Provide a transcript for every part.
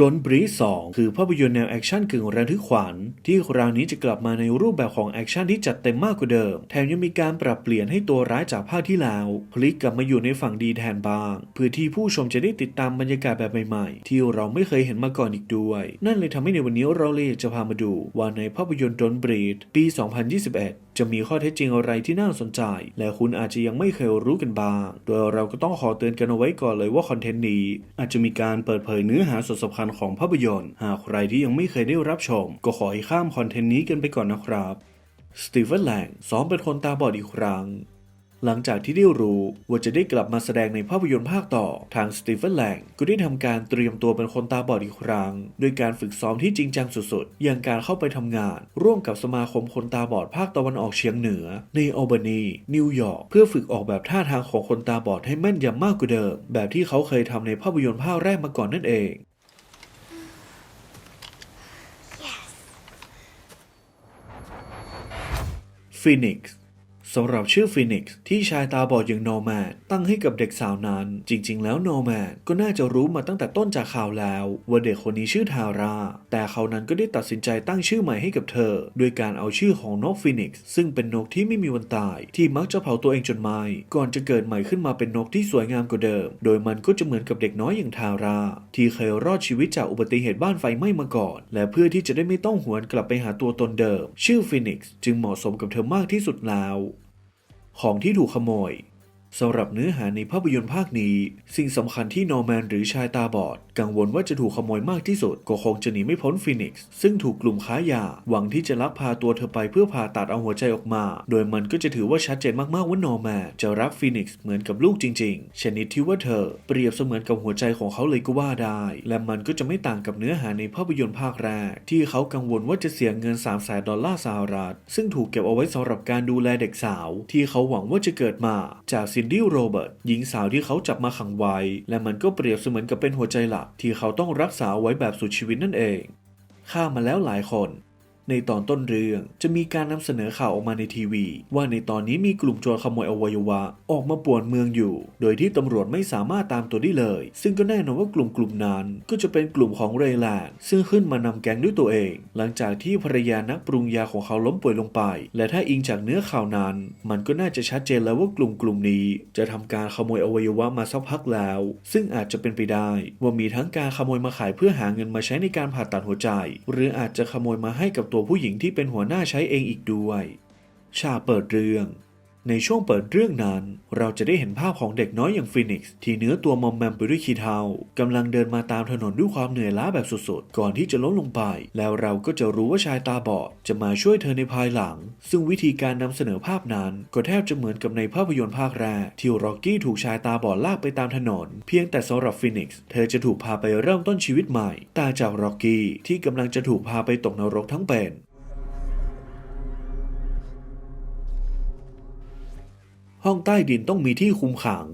ดนบรีสองคือภาพยนตร์แนวแอคชั่นกึ่งระทึกขวัญที่คราวนี้จะกลับมาในรูปแบบของแอคชั่นที่จัดเต็มมากกว่าเดิม แถมยังมีการปรับเปลี่ยนให้ตัวร้ายจากภาคที่แล้วพลิกกลับมาอยู่ในฝั่งดีแทนบ้าง เพื่อที่ผู้ชมจะได้ติดตามบรรยากาศแบบใหม่ๆ ที่เราไม่เคยเห็นมาก่อนอีกด้วย นั่นเลยทำให้ในวันนี้เราเลยจะพามาดูว่าในภาพยนตร์ดนบรีดปี 2021จะมีข้อเท็จจริงอะไรที่น่าสนใจ และคุณอาจจะยังไม่เคยรู้กันบ้าง โดยเราก็ต้องขอเตือนกันเอาไว้ก่อนเลยว่าคอนเทนต์นี้ อาจจะมีการเปิดเผยเนื้อหาส่วนสำคัญของภาพยนตร์ หากใครที่ยังไม่เคยได้รับชม ก็ขอให้ข้ามคอนเทนต์นี้กันไปก่อนนะครับสตีเฟนแลงซ้อมเป็นคนตาบอดอีกครั้ง หลังจากที่ได้รู้ว่าจะได้กลับมาแสดงในภาพยนตร์ภาคต่อ ทางสตีเฟนแลงก็ได้ทำการเตรียมตัวเป็นคนตาบอดอีกครั้งโดยการฝึกซ้อมที่จริงจังสุดๆ อย่างการเข้าไปทำงาน ร่วมกับสมาคมคนตาบอดภาคตะวันออกเฉียงเหนือ ในอัลบานีนิวยอร์กเพื่อฝึกออกแบบท่าทางของคนตาบอดให้แม่นยำมากกว่าเดิม แบบที่เขาเคยทำในภาพยนตร์ภาคแรกมาก่อนนั่นเองฟีนิกซ์ สำหรับชื่อฟีนิกซ์ที่ชายตาบอดอย่างโนแมนตั้งให้กับเด็กสาวนั้น จริง ๆ แล้วโนแมนก็น่าจะรู้มาตั้งแต่ต้นจากข่าวแล้ว ว่าเด็กคนนี้ชื่อทาร่า แต่เขานั้นก็ได้ตัดสินใจตั้งชื่อใหม่ให้กับเธอ โดยการเอาชื่อของนกฟีนิกซ์ซึ่งเป็นนกที่ไม่มีวันตาย ที่มักจะเผาตัวเองจนไหม้ก่อนจะเกิดใหม่ขึ้นมาเป็นนกที่สวยงามกว่าเดิม โดยมันก็จะเหมือนกับเด็กน้อยอย่างทาร่าที่เคยรอดชีวิตจากอุบัติเหตุบ้านไฟไหม้มาก่อน และเพื่อที่จะได้ไม่ต้องหวนกลับไปหาตัวตนเดิม ชื่อฟีนิกซ์จึงเหมาะสมกับเธอมากที่สุดแล้ว ของที่ถูกขโมยสำหรับเนื้อหาในภาพยนตร์ภาคนี้ สิ่งสำคัญที่นอร์แมนหรือชายตาบอด กังวลว่าจะถูกขโมยมากที่สุด ก็คงจะหนีไม่พ้นฟีนิกซ์ซึ่งถูกกลุ่มค้ายา หวังที่จะลักพาตัวเธอไปเพื่อผ่าตัดเอาหัวใจออกมา โดยมันก็จะถือว่าชัดเจนมากๆว่านอร์แมนจะรักฟีนิกซ์เหมือนกับลูกจริงๆ ชนิดที่ว่าเธอเปรียบเสมือนกับหัวใจของเขาเลยก็ว่าได้ และมันก็จะไม่ต่างกับเนื้อหาในภาพยนตร์ภาคแรก ที่เขากังวลว่าจะเสียเงิน3 0 0แสนดอลลาร์สหรัฐ ซึ่งถูกเก็บเอาไว้สำหรับการดูแลเด็กสาว ที่เขาหวังว่าจะเกิดมา จากซินดี้โรเบิร์ตหญิงสาวที่เขาจับมาขังไว้ และมันก็เปรียบเสมือนกับเป็นหัวใจหลักที่เขาต้องรักษาไว้แบบสุดชีวิตนั่นเองฆ่ามาแล้วหลายคน ในตอนต้นเรื่องจะมีการนำเสนอข่าวออกมาในทีวี ว่าในตอนนี้มีกลุ่มโจรขโมยอวัยวะ ออกมาป่วนเมืองอยู่ โดยที่ตำรวจไม่สามารถตามตัวได้เลย ซึ่งก็แน่นอนว่ากลุ่มกลุ่มนั้นก็จะเป็นกลุ่มของเรแลนด์ซึ่งขึ้นมานำแก๊งด้วยตัวเอง หลังจากที่ภรรยานักปรุงยาของเขาล้มป่วยลงไป และถ้าอิงจากเนื้อข่าวนั้น มันก็น่าจะชัดเจนแล้วว่ากลุ่มกลุ่มนี้ จะทำการขโมยอวัยวะมาสักพักแล้ว ซึ่งอาจจะเป็นไปได้ว่ามีทั้งการขโมยมาขายเพื่อหาเงินมาใช้ในการผ่าตัดหัวใจ หรืออาจจะขโมยมาให้กับตัวผู้หญิงที่เป็นหัวหน้าใช้เองอีกด้วย ชาเปิดเรื่อง ในช่วงเปิดเรื่องนั้น เราจะได้เห็นภาพของเด็กน้อยอย่างฟีนิกซ์ที่เนื้อตัวมอมแมมไปด้วยขี้เถ้ากำลังเดินมาตามถนนด้วยความเหนื่อยล้าแบบสุดๆ ก่อนที่จะล้มลงไป แล้วเราก็จะรู้ว่าชายตาบอดจะมาช่วยเธอในภายหลัง ซึ่งวิธีการนำเสนอภาพนั้น ก็แทบจะเหมือนกับในภาพยนตร์ภาคแรกที่ร็อกกี้ถูกชายตาบอดลากไปตามถนน เพียงแต่สำหรับฟีนิกซ์เธอจะถูกพาไปเริ่มต้นชีวิตใหม่ต่างจากร็อกกี้ที่กำลังจะถูกพาไปตกนรกทั้งเป็น ห้องใต้ดินต้องมีที่คุมขัง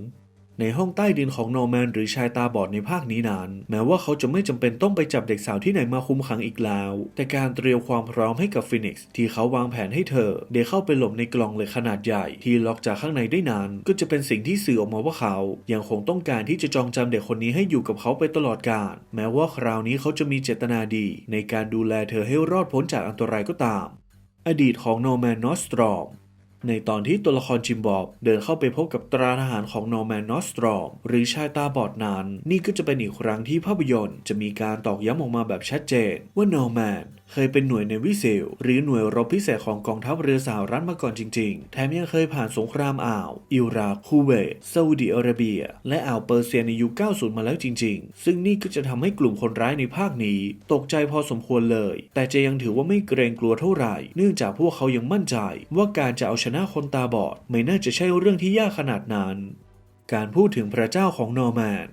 ในห้องใต้ดินของโนแมนหรือชายตาบอดในภาคนี้นั้น แม้ว่าเขาจะไม่จำเป็นต้องไปจับเด็กสาวที่ไหนมาคุมขังอีกแล้ว แต่การเตรียมความพร้อมให้กับฟินิกซ์ที่เขาวางแผนให้เธอได้เข้าไปหลบในกล่องเหล็กขนาดใหญ่ ที่ล็อกจากข้างในได้นาน ก็จะเป็นสิ่งที่สื่อออกมาว่าเขา ยังคงต้องการที่จะจองจำเด็กคนนี้ให้อยู่กับเขาไปตลอดกาลแม้ว่าคราวนี้เขาจะมีเจตนาดี ในการดูแลเธอให้รอดพ้นจากอันตรายก็ตาม อดีตของโนแมนนอสตรอม ในตอนที่ตัวละครจิมบอบ เดินเข้าไปพบกับตราทหารของนอร์แมนนอสตรอมหรือชายตาบอดนั้น นี่ก็จะเป็นอีกครั้งที่ภาพยนตร์ จะมีการตอกย้ำออกมาแบบชัดเจนว่านอร์แมนเคยเป็นหน่วยในวิเศษหรือหน่วยรบพิเศษของกองทัพเรือสหรัฐมาก่อนจริง ๆ แถมยังเคยผ่านสงครามอ่าว อิรักคูเวตซาอุดิอาระเบีย และอ่าวเปอร์เซียในยุค 90 มาแล้วจริง ๆ ซึ่งนี่ก็จะทำให้กลุ่มคนร้ายในภาคนี้ ตกใจพอสมควรเลย แต่จะยังถือว่าไม่เกรงกลัวเท่าไหร่ เนื่องจากพวกเขายังมั่นใจ ว่าการจะเอาชนะคนตาบอด ไม่น่าจะใช่เรื่องที่ยากขนาดนั้น การพูดถึงพระเจ้าของนอร์แมน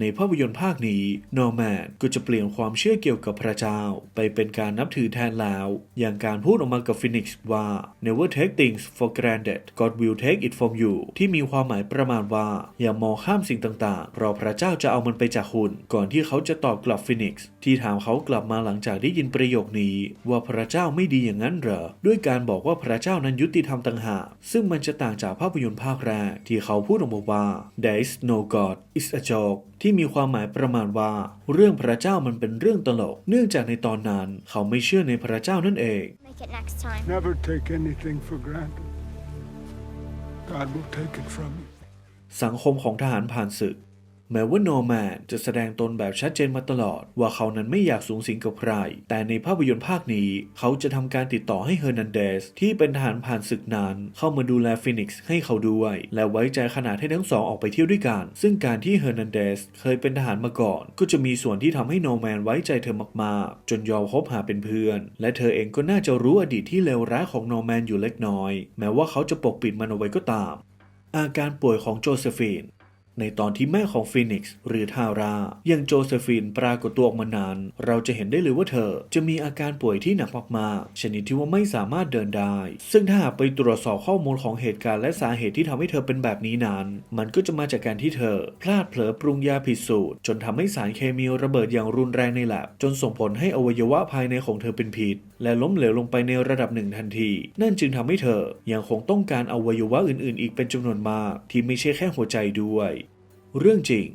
ในภาพยนตร์ภาคนี้นอร์แมนก็จะเปลี่ยนความเชื่อเกี่ยวกับพระเจ้า ไปเป็นการนับถือแทนแล้ว อย่างการพูดออกมากับฟินิกซ์ว่า never take things for granted God will take it from you ที่มีความหมายประมาณว่า อย่ามองข้ามสิ่งต่างๆ เพราะพระเจ้าจะเอามันไปจากคุณ ก่อนที่เขาจะตอบกลับฟินิกซ์ที่ถามเขากลับมาหลังจากได้ยินประโยคนี้ ว่าพระเจ้าไม่ดีอย่างนั้นเหรอ ด้วยการบอกว่าพระเจ้านั้นยุติธรรมต่างหากซึ่งมันจะต่างจากภาพยนตร์ภาคแรกที่เขาพูดออกมาว่า there is no God it's a joke ที่มีความหมายประมาณว่า เรื่องพระเจ้ามันเป็นเรื่องตลก เนื่องจากในตอนนั้น เขาไม่เชื่อในพระเจ้านั่นเอง Make it next time. Never take anything for granted. God will take it from you. สังคมของทหารผ่านศึก แม้ว่าโนแมนจะแสดงตนแบบชัดเจนมาตลอด ว่าเขานั้นไม่อยากสูงสิงกับใคร แต่ในภาพยนตร์ภาคนี้ เขาจะทำการติดต่อให้เฮอร์นันเดส ที่เป็นทหารผ่านศึกนั้น เข้ามาดูแลฟินิกซ์ให้เขาด้วย และไว้ใจขนาดให้ทั้งสองออกไปเที่ยวด้วยกัน ซึ่งการที่เฮอร์นันเดสเคยเป็นทหารมาก่อน ก็จะมีส่วนที่ทำให้โนแมนไว้ใจเธอมากๆ จนยอมคบหาเป็นเพื่อน และเธอเองก็น่าจะรู้อดีตที่เลวร้ายของโนแมนอยู่เล็กน้อย แม้ว่าเขาจะปกปิดมันเอาไว้ก็ตาม อาการป่วยของโจเซฟีน ในตอนที่แม่ของฟีนิกซ์หรือทารายังโจเซฟีนปรากฏตัวออกมานาน เราจะเห็นได้เลยว่าเธอจะมีอาการป่วยที่หนักมากๆชนิดที่ว่าไม่สามารถเดินได้ ซึ่งถ้าหากไปตรวจสอบข้อมูลของเหตุการณ์และสาเหตุที่ทำให้เธอเป็นแบบนี้นั้น มันก็จะมาจากการที่เธอ พลาดเผลอปรุงยาผิดสูตร จนทำให้สารเคมีระเบิดอย่างรุนแรงในแลบจนส่งผลให้อวัยวะภายในของเธอเป็นพิษ และล้มเหลวลงไปในระดับหนึ่งทันที นั่นจึงทำให้เธอยังคงต้องการอวัยวะอื่นๆ อีกเป็นจำนวนมาก ที่ไม่ใช่แค่หัวใจด้วย เรื่องจริง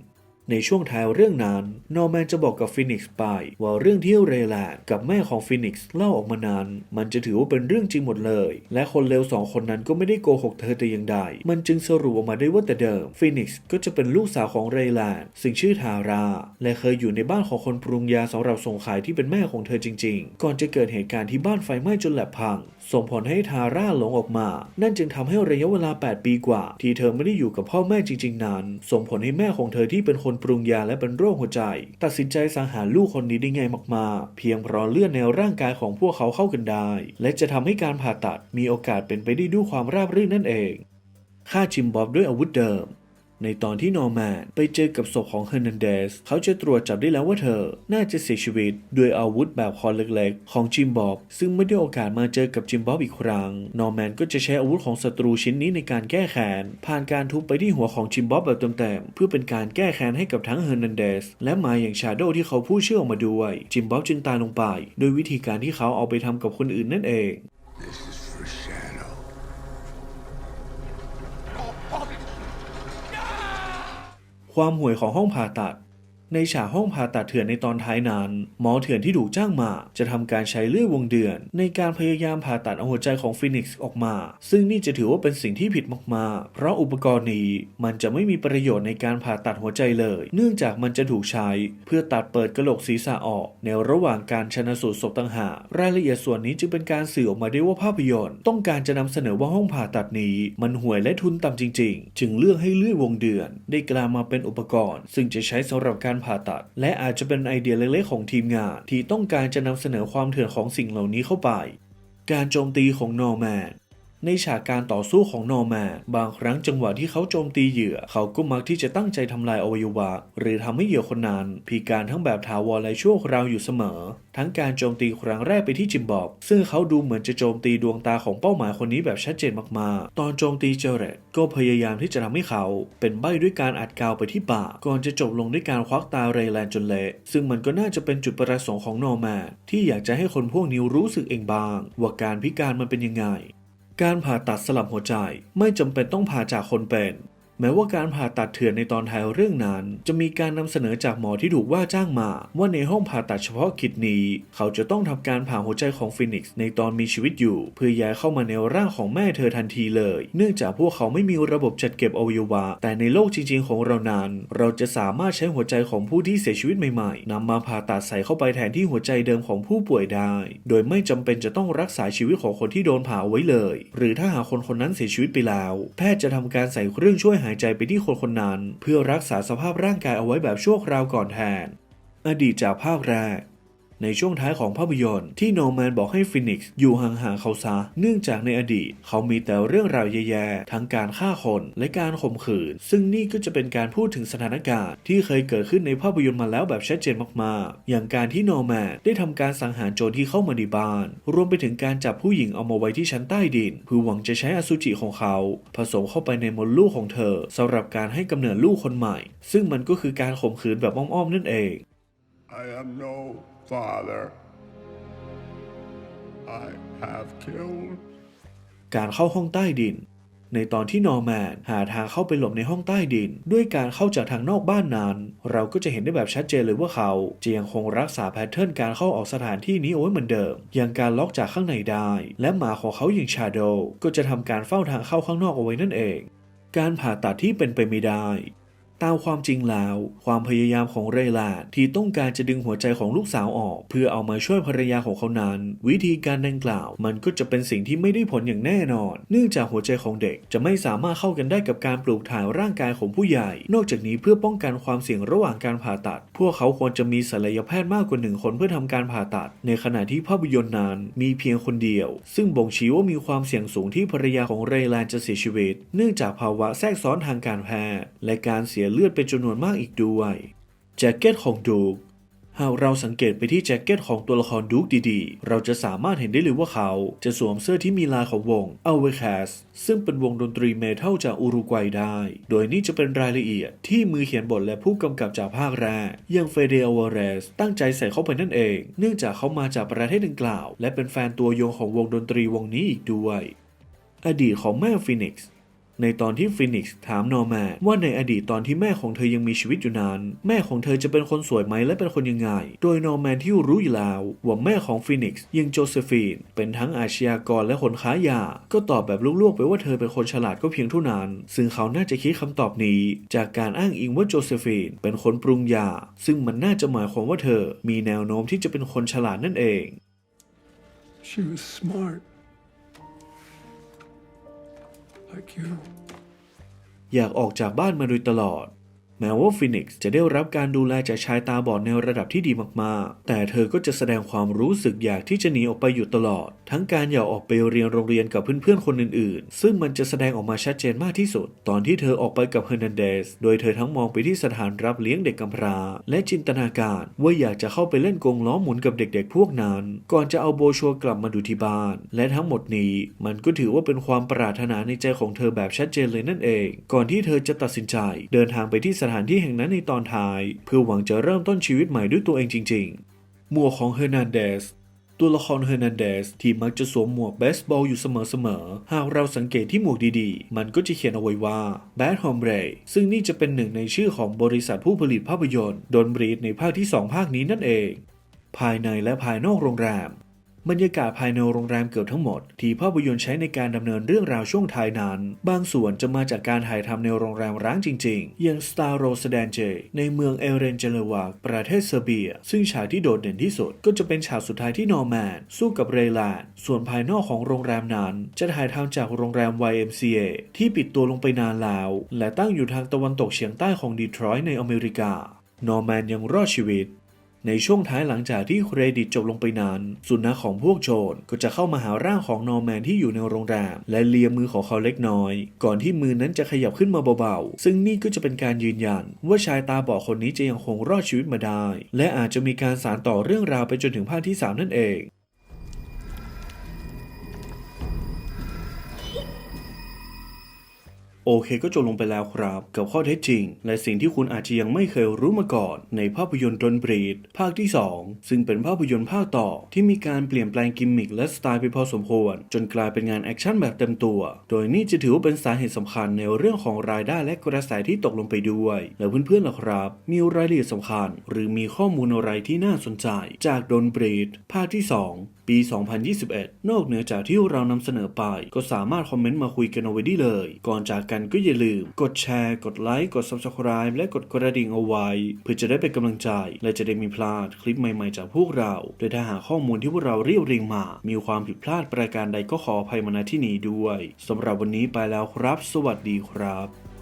ในช่วงท้ายเรื่องนั้น นอร์แมนจะบอกกับฟินิกซ์ไปว่าเรื่องที่เรแลนด์กับแม่ของฟินิกซ์เล่าออกมานั้น มันจะถือว่าเป็นเรื่องจริงหมดเลย และคนเลวสองคนนั้นก็ไม่ได้โกหกเธอแต่อย่างใด มันจึงสรุปออกมาได้ว่าแต่เดิมฟินิกซ์ก็จะเป็นลูกสาวของเรแลนด์ซึ่งชื่อทารา และเคยอยู่ในบ้านของคนปรุงยาสำหรับส่งขายที่เป็นแม่ของเธอจริง ๆ ก่อนจะเกิดเหตุการณ์ที่บ้านไฟไหม้จนแหลกพัง ส่งผลให้ทาร่าหลงออกมา นั่นจึงทำให้ระยะเวลา 8 ปีกว่า ที่เธอไม่ได้อยู่กับพ่อแม่จริง ๆนั้นส่งผลให้แม่ของเธอที่เป็นคนปรุงยาและเป็นโรคหัวใจ ตัดสินใจสังหารลูกคนนี้ได้ง่ายมากๆ เพียงเพราะเลือดในร่างกายของพวกเขาเข้ากันได้ และจะทำให้การผ่าตัดมีโอกาสเป็นไปได้ด้วยความราบรื่นนั่นเองฆ่าจิมบอบด้วยอาวุธเดิม ในตอนที่นอร์แมนไปเจอกับศพของเฮอร์นันเดส เขาจะตรวจจับได้แล้วว่าเธอ น่าจะเสียชีวิตด้วยอาวุธแบบคอนเล็กๆ ของจิมบ๊อบ ซึ่งไม่ได้โอกาสมาเจอกับจิมบ๊อบอีกครั้ง นอร์แมนก็จะใช้อาวุธของศัตรูชิ้นนี้ในการแก้แค้น ผ่านการทุบไปที่หัวของจิมบ๊อบแบบเต็มๆ เพื่อเป็นการแก้แค้นให้กับทั้งเฮอร์นันเดส และมาอย่างชาโดที่เขาพูดเชื่อออกมาด้วย จิมบ๊อบจึงตายลงไป โดยวิธีการที่เขาเอาไปทำกับคนอื่นนั่นเอง ความห่วยของห้องผ่าตัด ในฉากห้องผ่าตัดเถื่อนในตอนท้ายนั้น หมอเถื่อนที่ถูกจ้างมา จะทำการใช้เลื่อยวงเดือน ในการพยายามผ่าตัดเอาหัวใจของฟินิกซ์ออกมา ซึ่งนี่จะถือว่าเป็นสิ่งที่ผิดมากๆ เพราะอุปกรณ์นี้มันจะไม่มีประโยชน์ในการผ่าตัดหัวใจเลย เนื่องจากมันจะถูกใช้ เพื่อตัดเปิดกระโหลกศีรษะออก ในระหว่างการชนสูตรศพต่างหากรายละเอียดส่วนนี้จึงเป็นการสื่อออกมาได้ว่าภาพยนตร์ต้องการจะนำเสนอว่าห้องผ่าตัดนี้ มันห่วยและทุนต่ำจริง ๆ จึงเลือกให้เลื่อยวงเดือน ได้กลายมาเป็นอุปกรณ์ ซึ่งจะใช้สำหรับการผ่าตัด และอาจจะเป็นไอเดียเล็กๆของทีมงานที่ต้องการจะนำเสนอความเถื่อนของสิ่งเหล่านี้เข้าไป การโจมตีของนอร์แมน ในฉากการต่อสู้ของนอร์แมนบางครั้งจังหวะที่เขาโจมตีเหยื่อ เขาก็มักที่จะตั้งใจทำลายอวัยวะ หรือทำให้เหยื่อคนนั้นพิการทั้งแบบถาวรและชั่วคราวอยู่เสมอ ทั้งการโจมตีครั้งแรกไปที่จิมบอบ ซึ่งเขาดูเหมือนจะโจมตีดวงตาของเป้าหมายคนนี้แบบชัดเจนมากๆ ตอนโจมตีเจเรตก็พยายามที่จะทำให้เขา เป็นใบ้ด้วยการอัดกาวไปที่ปากก่อนจะจบลงด้วยการควักตาเรแลนจนเละซึ่งมันก็น่าจะเป็นจุดประสงค์ของนอร์แมนที่อยากจะให้คนพวกนี้รู้สึกเองบ้าง ว่าการพิการมันเป็นยังไง การผ่าตัดสลับหัวใจไม่จำเป็นต้องผ่าจากคนเป็น แม้ว่าการผ่าตัดเถื่อนในตอนท้ายเรื่องนั้น จะมีการนำเสนอจากหมอที่ถูกว่าจ้างมา ว่าในห้องผ่าตัดเฉพาะกิจนี้ เขาจะต้องทำการผ่าหัวใจของฟินิกซ์ในตอนมีชีวิตอยู่ เพื่อย้ายเข้ามาในร่างของแม่เธอทันทีเลย เนื่องจากพวกเขาไม่มีระบบจัดเก็บอวัยวะ แต่ในโลกจริง ๆ ของเรานั้น เราจะสามารถใช้หัวใจของผู้ที่เสียชีวิตใหม่ๆนำมาผ่าตัดใส่เข้าไปแทนที่หัวใจเดิมของผู้ป่วยได้ โดยไม่จำเป็นจะต้องรักษาชีวิตของคนที่โดนผ่าเอาไว้เลย หรือถ้าหากคนคนนั้นเสียชีวิตไปแล้ว แพทย์จะทำการใส่เครื่องช่วยหายใจไปที่คนคนนั้น เพื่อรักษาสภาพร่างกายเอาไว้แบบชั่วคราวก่อนแทน อดีตจากภาคแรก ในช่วงท้ายของภาพยนตร์ที่โนแมนบอกให้ฟินิกซ์อยู่ห่างๆเขาซะ เนื่องจากในอดีต เขามีแต่เรื่องราวแย่ๆ ทั้งการฆ่าคนและการข่มขืน ซึ่งนี่ก็จะเป็นการพูดถึงสถานการณ์ที่เคยเกิดขึ้นในภาพยนตร์มาแล้วแบบชัดเจนมากๆ อย่างการที่โนแมนได้ทำการสังหารโจรที่เข้ามาในบ้าน รวมไปถึงการจับผู้หญิงเอามาไว้ที่ชั้นใต้ดินเพื่อหวังจะใช้อสุจิของเขา ผสมเข้าไปในมดลูกของเธอสำหรับการให้กำเนิดลูกคนใหม่ ซึ่งมันก็คือการข่มขืนแบบอ้อมๆนั่นเอง I am no father. I have killed. การเข้าห้องใต้ดิน ในตอนที่นอร์แมนหาทางเข้าไปหลบในห้องใต้ดิน ด้วยการเข้าจากทางนอกบ้านนั้น เราก็จะเห็นได้แบบชัดเจนเลยว่าเขาจะยังคงรักษาแพทเทิร์นการเข้าออกสถานที่นี้เอาไว้เหมือนเดิม อย่างการล็อกจากข้างในได้ และหมาของเขาอย่างชาโดก็จะทำการเฝ้าทางเข้าข้างนอกเอาไว้นั่นเอง การผ่าตัดที่เป็นไปไม่ได้ ตามความจริงแล้ว ความพยายามของเรย์แลนด์ที่ต้องการจะดึงหัวใจของลูกสาวออก เพื่อเอามาช่วยภรรยาของเขานั้น วิธีการดังกล่าว มันก็จะเป็นสิ่งที่ไม่ได้ผลอย่างแน่นอน เนื่องจากหัวใจของเด็กจะไม่สามารถเข้ากันได้กับการปลูกถ่ายร่างกายของผู้ใหญ่ นอกจากนี้เพื่อป้องกันความเสี่ยงระหว่างการผ่าตัด พวกเขาควรจะมีศัลยแพทย์มากกว่าหนึ่งคนเพื่อทำการผ่าตัด ในขณะที่ภาพยนตร์นั้นมีเพียงคนเดียว ซึ่งบ่งชี้ว่ามีความเสี่ยงสูงที่ภรรยาของเรย์แลนจะเสียชีวิต เนื่องจากภาวะแทรกซ้อนทางการแพทย์และการเสียเลือดเป็นจำนวนมากอีกด้วยแจ็คเก็ตของดูกหากเราสังเกตไปที่แจ็คเก็ตของตัวละครดูกดีๆ เราจะสามารถเห็นได้เลยว่าเขาจะสวมเสื้อที่มีลายของวง a l v e c a s ซึ่งเป็นวงดนตรีเมทัลจากอุรุกวัยได้ โดยนี่จะเป็นรายละเอียดที่มือเขียนบทและผู้กำกับจากภาคแรกอย่างเฟเดอวาเรสตั้งใจใส่เข้าไปนั่นเอง เนื่องจากเขามาจากประเทศดังกล่าว และเป็นแฟนตัวยงของวงดนตรีวงนี้อีกด้วย อดีตของแม่ฟินิกซ์ ในตอนที่ฟินิกซ์ถามนอร์แมนว่าในอดีตตอนที่แม่ของเธอยังมีชีวิตอยู่นั้นแม่ของเธอจะเป็นคนสวยไหมและเป็นคนยังไง โดยนอร์แมนที่รู้อยู่แล้วว่าแม่ของฟินิกซ์ยังโจเซฟีนเป็นทั้งอาชญากรและคนค้ายา ก็ตอบแบบลวกๆไปว่าเธอเป็นคนฉลาดก็เพียงเท่านั้น ซึ่งเขาน่าจะคิดคำตอบนี้ จากการอ้างอิงว่าโจเซฟีนเป็นคนปรุงยา ซึ่งมันน่าจะหมายความว่าเธอมีแนวโน้มที่จะเป็นคนฉลาดนั่นเอง She was smart. อยากออกจากบ้านมาโดยตลอด แม้ว่าฟินิกซ์จะได้รับการดูแลจากชายตาบอดในระดับที่ดีมากๆ แต่เธอก็จะแสดงความรู้สึกอยากที่จะหนีออกไปอยู่ตลอด ทั้งการอยากออกไปเรียนโรงเรียนกับเพื่อนๆคนอื่นๆ ซึ่งมันจะแสดงออกมาชัดเจนมากที่สุด ตอนที่เธอออกไปกับเฮอร์นันเดส โดยเธอทั้งมองไปที่สถานรับเลี้ยงเด็กกำพร้า และจินตนาการว่าอยากจะเข้าไปเล่นกงล้อหมุนกับเด็กๆ พวกนั้น ก่อนจะเอาโบชัวกลับมาดูที่บ้าน และทั้งหมดนี้มันก็ถือว่าเป็นความปรารถนาในใจของเธอแบบชัดเจนเลยนั่นเอง ก่อนที่เธอจะตัดสินใจ เดินทางไปที่สถานที่แห่งนั้นในตอนท้าย เพื่อหวังจะเริ่มต้นชีวิตใหม่ด้วยตัวเองจริงๆ หมวกของเฮอร์นันเดสตัวละครเฮอร์นันเดสที่มักจะสวมหมวกเบสบอลอยู่เสมอๆ หากเราสังเกตที่หมวกดีๆ มันก็จะเขียนเอาไว้ว่า Bad Hombre ซึ่งนี่จะเป็นหนึ่งในชื่อของบริษัทผู้ผลิตภาพยนตร์ดนบรีดในภาคที่ 2 ภาคนี้นั่นเอง ภายในและภายนอกโรงแรม บรรยากาศภายในโรงแรมเกือบทั้งหมด ที่ภาพยนตร์ใช้ในการดำเนินเรื่องราวช่วงท้ายนั้น บางส่วนจะมาจากการถ่ายทำในโรงแรมร้างจริงๆ อย่าง Star r o s d a n j e ในเมืองเอเรนเจเลวากประเทศเซอร์เบีย ซึ่งฉากที่โดดเด่นที่สุด ก็จะเป็นฉากสุดท้ายที่นอร์แมนสู้กับเรแลนส่วนภายนอกของโรงแรมนั้น จะถ่ายทำจากโรงแรม YMCA ที่ปิดตัวลงไปนานแล้ว และตั้งอยู่ทางตะวันตกเฉียงใต้ของดีทรอยต์ในอเมริกานอร์แมนยังรอดชีวิต ในช่วงท้ายหลังจากที่เครดิตจบลงไปนานสุนัขของพวกโจรก็จะเข้ามาหาร่างของนอร์แมนที่อยู่ในโรงแรม และเลียมือของเขาเล็กน้อย ก่อนที่มือนั้นจะขยับขึ้นมาเบาๆ ซึ่งนี่ก็จะเป็นการยืนยัน ว่าชายตาบอดคนนี้จะยังคงรอดชีวิตมาได้ และอาจจะมีการสานต่อเรื่องราวไปจนถึงภาคที่ 3 นั่นเอง โอเคก็จบลงไปแล้วครับ กับข้อเท็จจริง และสิ่งที่คุณอาจจะยังไม่เคยรู้มาก่อน ในภาพยนตร์ดนบรีด ภาคที่ 2 ซึ่งเป็นภาพยนตร์ภาคต่อ ที่มีการเปลี่ยนแปลงกิมมิคและสไตล์ไปพอสมควร จนกลายเป็นงานแอคชั่นแบบเต็มตัว โดยนี่จะถือว่าเป็นสาเหตุสำคัญในเรื่องของรายได้และกระแสที่ตกลงไปด้วย แล้วเพื่อนๆล่ะครับ มีรายละเอียดสำคัญ หรือมีข้อมูลอะไรที่น่าสนใจ จากดนบรีด ภาคที่ 2ปี 2021 นอกเหนือจากที่เรานำเสนอไป ก็สามารถคอมเมนต์มาคุยกันเอาไว้ได้เลย ก่อนจากกันก็อย่าลืม กดแชร์ กดไลค์ กด Subscribe และกดกระดิ่งเอาไว้ เพื่อจะได้เป็นกำลังใจ และจะได้มีพลาดคลิปใหม่ๆจากพวกเรา โดยถ้าหาข้อมูลที่พวกเราเรียบเรียงมา มีความผิดพลาดประการใดก็ขออภัยมาณที่นี้ด้วยสำหรับวันนี้ไปแล้วครับ สวัสดีครับ